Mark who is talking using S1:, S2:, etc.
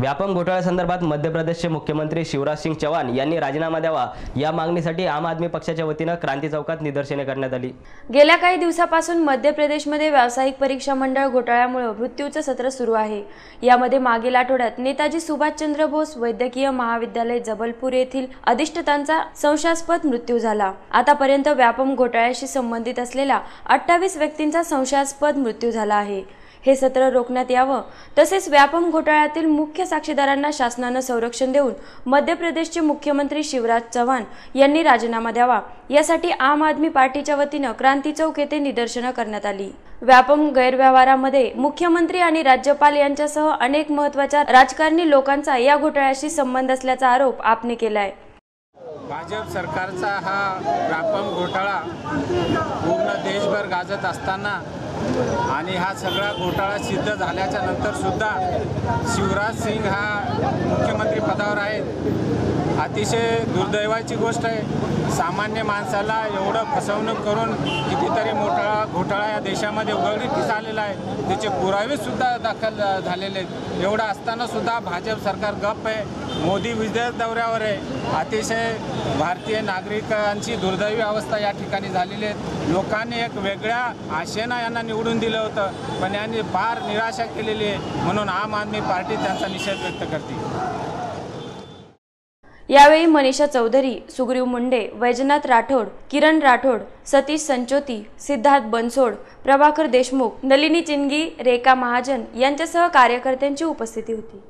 S1: व्यापम घोटाळ्यासंदर्भात मध्य प्रदेशचे मुख्यमंत्री शिवराज सिंग चौहान यांनी राजीनामा द्यावा या मागणीसाठी आम आदमी पक्षाच्या वतीनं क्रांती चौकात निदर्शने करण्यात आली.
S2: गेल्या काही दिवसापासून मध्य प्रदेशमध्ये व्यावसायिक परीक्षा मंडळ घोटाळ्यामुळे मृत्यूचं सत्र सुरू आहे. यामध्ये मागील आठवड्यात नेताजी सुभाषचंद्र बोस वैद्यकीय महाविद्यालय जबलपूर येथील अधिष्ठातांचा संशयास्पद मृत्यू झाला. आतापर्यंत व्यापम घोटाळ्याशी संबंधित असलेल्या अठ्ठावीस व्यक्तींचा संशयास्पद मृत्यू झाला आहे. हे सत्र रोखण्यात यावं. तसेच व्यापम घोटाळ्यातील मुख्य साक्षीदारांना शासनानं संरक्षण देऊन मध्य प्रदेशचे मुख्यमंत्री शिवराज चव्हाण यांनी राजीनामा द्यावा. यासाठी आम आदमी पार्टीच्या वतीनं क्रांती चौक येथे निदर्शनं करण्यात आली. व्यापम गैरव्यवहारामध्ये मुख्यमंत्री आणि राज्यपाल यांच्यासह अनेक महत्त्वाच्या राजकारणी लोकांचा या घोटाळ्याशी संबंध असल्याचा आरोप आपने केलाय.
S3: भाजप सरकारचा हा व्यापम घोटाळा पूर्ण देशभर गाजत असताना आणि हा सगळा घोटाळा सिद्ध झाल्याच्यानंतर सुद्धा शिवराज सिंग हा मुख्यमंत्री पदावर आहेत. अतिशय दुर्दैवाची गोष्ट आहे. सामान्य माणसाला एवढं फसवणूक करून कितीतरी मोठा घोटाळा या देशामध्ये उघडकीस आलेला आहे. त्याचे पुरावेसुद्धा दाखल झालेले आहेत. एवढं असतानासुद्धा भाजप सरकार गप्प आहे. मोदी विदेश दौऱ्यावर आहे. अतिशय भारतीय नागरिकांची दुर्दैवी अवस्था या ठिकाणी झालेली आहे. लोकांनी एक वेगळ्या आशेनं यांना निवडून दिलं होतं. पण यांनी फार निराशा केलेली आहे. म्हणून आम आदमी पार्टी त्यांचा निषेध व्यक्त करते
S2: यावेळी मनीषा चौधरी सुग्रीव मुंडे वैजनाथ राठोड किरण राठोड सतीश संचोती सिद्धार्थ बनसोड प्रभाकर देशमुख नलिनी चिंगी रेखा महाजन यांच्यासह कार्यकर्त्यांची उपस्थिती होती.